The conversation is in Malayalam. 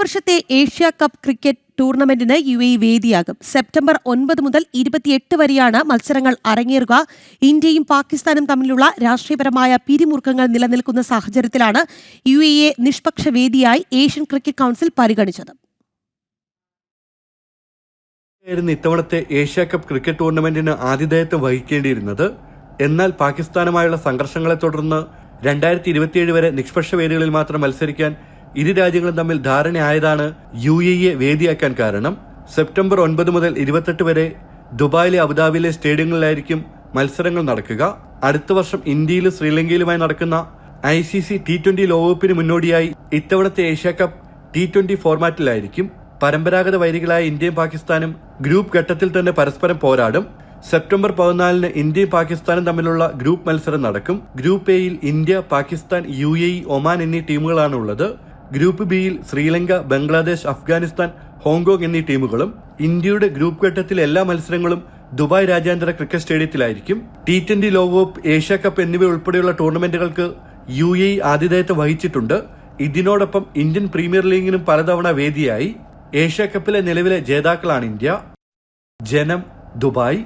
വർഷത്തെ ഏഷ്യ കപ്പ് ക്രിക്കറ്റ് ടൂർണമെന്റിന് യു എ വേദിയാകും. സെപ്റ്റംബർ ഒൻപത് മുതൽ ഇരുപത്തിയെട്ട് വരെയാണ് മത്സരങ്ങൾ അരങ്ങേറുക. ഇന്ത്യയും പാകിസ്ഥാനും തമ്മിലുള്ള രാഷ്ട്രീയപരമായ പിരിമുറുക്കങ്ങൾ നിലനിൽക്കുന്ന സാഹചര്യത്തിലാണ് യു എയെ നിഷ്പക്ഷ വേദിയായി ഏഷ്യൻ ക്രിക്കറ്റ് കൗൺസിൽ പരിഗണിച്ചത്. ഇത്തവണത്തെ ഏഷ്യ കപ്പ് ക്രിക്കറ്റ് ടൂർണമെന്റിന് ആതിഥേയത്വം വഹിക്കേണ്ടിയിരുന്നത്. എന്നാൽ പാകിസ്ഥാനുമായുള്ള സംഘർഷങ്ങളെ തുടർന്ന് രണ്ടായിരത്തി ഇരുപത്തിയേഴ് വരെ നിഷ്പക്ഷ വേദികളിൽ മാത്രം മത്സരിക്കാൻ ഇരു രാജ്യങ്ങളും തമ്മിൽ ധാരണയായതാണ് യു എ എ വേദിയാക്കാൻ കാരണം. സെപ്റ്റംബർ ഒൻപത് മുതൽ ഇരുപത്തെട്ട് വരെ ദുബായിലെ അബുദാബിയിലെ സ്റ്റേഡിയങ്ങളിലായിരിക്കും മത്സരങ്ങൾ നടക്കുക. അടുത്ത വർഷം ഇന്ത്യയിലും ശ്രീലങ്കയിലുമായി നടക്കുന്ന I C C T twenty ലോകകപ്പിന് മുന്നോടിയായി ഇത്തവണത്തെ ഏഷ്യ കപ്പ് ടി ട്വന്റി ഫോർമാറ്റിലായിരിക്കും. പരമ്പരാഗത വൈരികളായ ഇന്ത്യയും പാകിസ്ഥാനും ഗ്രൂപ്പ് ഘട്ടത്തിൽ തന്നെ പരസ്പരം പോരാടും. സെപ്റ്റംബർ പതിനാലിന് ഇന്ത്യയും പാകിസ്ഥാനും തമ്മിലുള്ള ഗ്രൂപ്പ് മത്സരം നടക്കും. ഗ്രൂപ്പ് എയിൽ ഇന്ത്യ പാകിസ്ഥാൻ യു ഒമാൻ എന്നീ ടീമുകളാണ് ഉള്ളത് ഗ്രൂപ്പ് ബിയിൽ ശ്രീലങ്ക ബംഗ്ലാദേശ് അഫ്ഗാനിസ്ഥാൻ ഹോങ്കോങ് എന്നീ ടീമുകളും ഇന്ത്യയുടെ ഗ്രൂപ്പ് ഘട്ടത്തിലെ എല്ലാ മത്സരങ്ങളും ദുബായ് രാജ്യാന്തര ക്രിക്കറ്റ് സ്റ്റേഡിയത്തിലായിരിക്കും. ടി ട്വന്റി ലോകകപ്പ് ഏഷ്യ കപ്പ് എന്നിവ ഉൾപ്പെടെയുള്ള ടൂർണമെന്റുകൾക്ക് യു എ ആതിഥേയത്വം വഹിച്ചിട്ടുണ്ട്. ഇതിനോടൊപ്പം ഇന്ത്യൻ പ്രീമിയർ ലീഗിനും പലതവണ വേദിയായി. ഏഷ്യ കപ്പിലെ നിലവിലെ ജേതാക്കളാണ് ഇന്ത്യ. ജനം ദുബായ്.